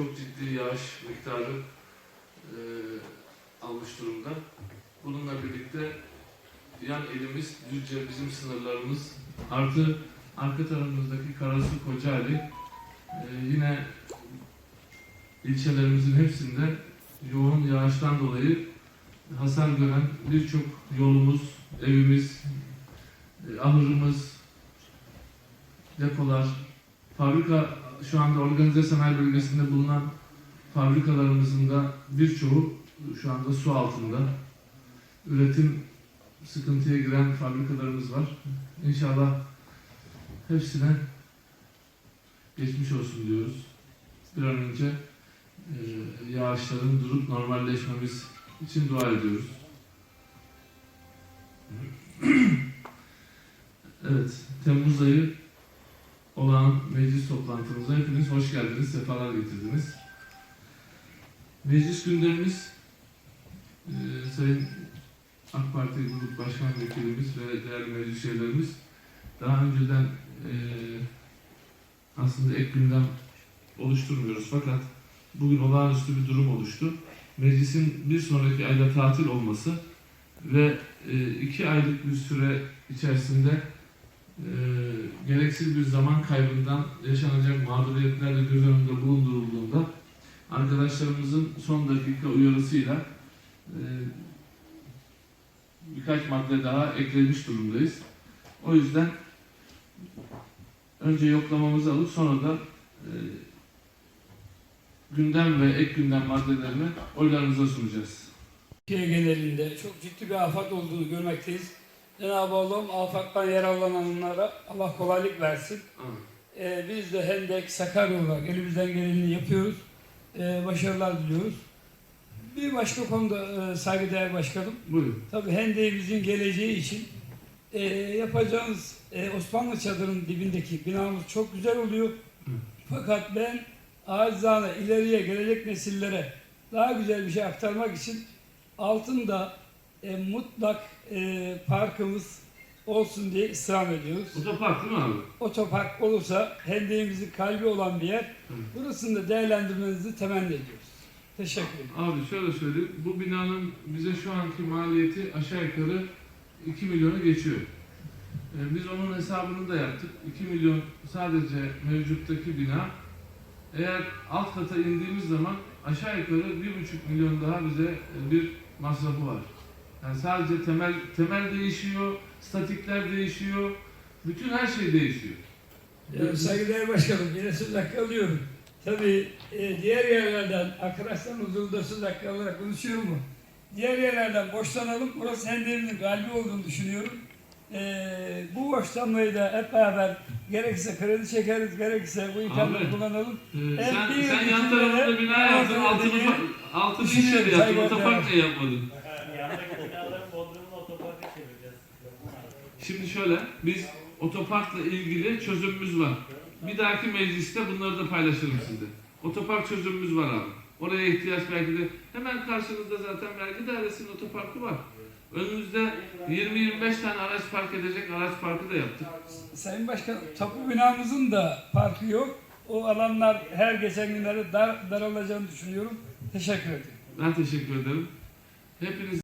çok ciddi yağış miktarı e, almış durumda. Bununla birlikte yan elimiz Düzce bizim sınırlarımız artı arka tarafımızdaki Karasu Kocaeli e, yine ilçelerimizin hepsinde yoğun yağıştan dolayı hasar gören birçok yolumuz, evimiz, e, ahırımız, depolar, fabrika şu anda organize sanayi bölgesinde bulunan fabrikalarımızın da birçoğu şu anda su altında. Üretim sıkıntıya giren fabrikalarımız var. İnşallah hepsine geçmiş olsun diyoruz. Bir an önce e, yağışların durup normalleşmemiz için dua ediyoruz. Evet, Temmuz ayı olan meclis toplantımıza hepiniz hoş geldiniz, sefalar getirdiniz. Meclis gündemimiz e, Sayın AK Parti Grup Başkan Vekilimiz ve değerli meclis üyelerimiz daha önceden e, aslında ek gündem oluşturmuyoruz fakat bugün olağanüstü bir durum oluştu. Meclisin bir sonraki ayda tatil olması ve e, iki aylık bir süre içerisinde e, gereksiz bir zaman kaybından yaşanacak mağduriyetler de göz önünde bulundurulduğunda arkadaşlarımızın son dakika uyarısıyla e, birkaç madde daha eklemiş durumdayız. O yüzden önce yoklamamızı alıp sonra da e, gündem ve ek gündem maddelerini oylarınıza sunacağız. Türkiye genelinde çok ciddi bir afet olduğunu görmekteyiz. Cenab-ı Allah'ım afattan yaralananlara Allah kolaylık versin. Ee, biz de Hendek, Sakarya olarak elimizden geleni yapıyoruz. Ee, başarılar diliyoruz. Bir başka konuda e, saygıdeğer başkanım. Buyurun. Tabii Hendek'imizin geleceği için e, yapacağımız e, Osmanlı çadırının dibindeki binamız çok güzel oluyor. Fakat ben acizane ileriye gelecek nesillere daha güzel bir şey aktarmak için altında e, mutlak e, parkımız olsun diye istirham ediyoruz. Otopark değil mi abi? Otopark olursa Hendek'imizin kalbi olan bir yer. Burasını da değerlendirmenizi temenni ediyoruz. Teşekkür ederim. Abi şöyle söyleyeyim. Bu binanın bize şu anki maliyeti aşağı yukarı 2 milyonu geçiyor. Ee, biz onun hesabını da yaptık. 2 milyon sadece mevcuttaki bina. Eğer alt kata indiğimiz zaman aşağı yukarı 1,5 milyon daha bize e, bir masrafı var. Yani sadece temel temel değişiyor, statikler değişiyor, bütün her şey değişiyor. Ee, Saygıdeğer Başkanım yine söz hakkı alıyorum. Tabii e, diğer yerlerden arkadaşların huzurunda söz hakkı alarak konuşuyorum mu? Diğer yerlerden borçlanalım. Burası Hendek'imizin kalbi olduğunu düşünüyorum. Ee, bu borçlanmayı da hep beraber gerekirse kredi çekeriz, gerekirse bu imkanları kullanalım. Ee, Evet, sen, sen yan tarafında bina yaptın, altını, altını şişle yaptın, saygı otopark da yapmadın. Şimdi şöyle, biz otoparkla ilgili çözümümüz var. Bir dahaki mecliste bunları da paylaşırım size. Otopark çözümümüz var abi. Oraya ihtiyaç belki de hemen karşınızda zaten vergi dairesinin otoparkı var. Önümüzde 20-25 tane araç park edecek araç parkı da yaptık. Sayın Başkan, tapu binamızın da parkı yok. O alanlar her geçen günlerde dar, daralacağını düşünüyorum. Teşekkür ederim. Ben teşekkür ederim. Hepiniz